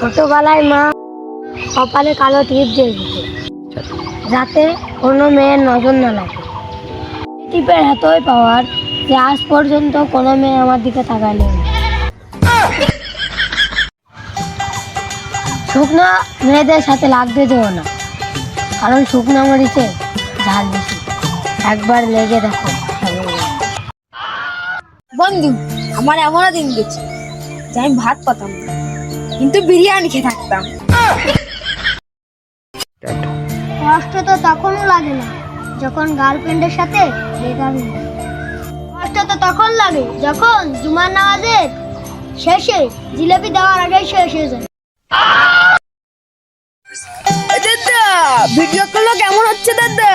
ছোটবেলায় মা কপালে কালো টিপ দিয়ে যাতে কোনো মেয়ের নজর না লাগে। টিপের এতই পাওয়ার যে আজ পর্যন্ত কোনো মেয়ে আমার দিকে তাকায়নি। শুকনো মেয়েদের সাথে লাগতে দেও না, কারণ শুকনো মরিচে ঝাল বেশি। একবার লেগে দেখো বন্ধু, আমার এমনও দিন গেছে, যে আমি ভাত পাতাম না। কিন্তু বিরিয়ানি খেয়ে থাকতাম। কষ্ট তো তখনও লাগে না যখন গার্লফ্রেন্ডের সাথে কষ্ট তো তখন লাগে যখন জুমার নামাজের শেষে জিলেপি দেওয়ার আগে শেষ হয়ে যায়। দাদা ভিডিও গুলো কেমন হচ্ছে দাদা?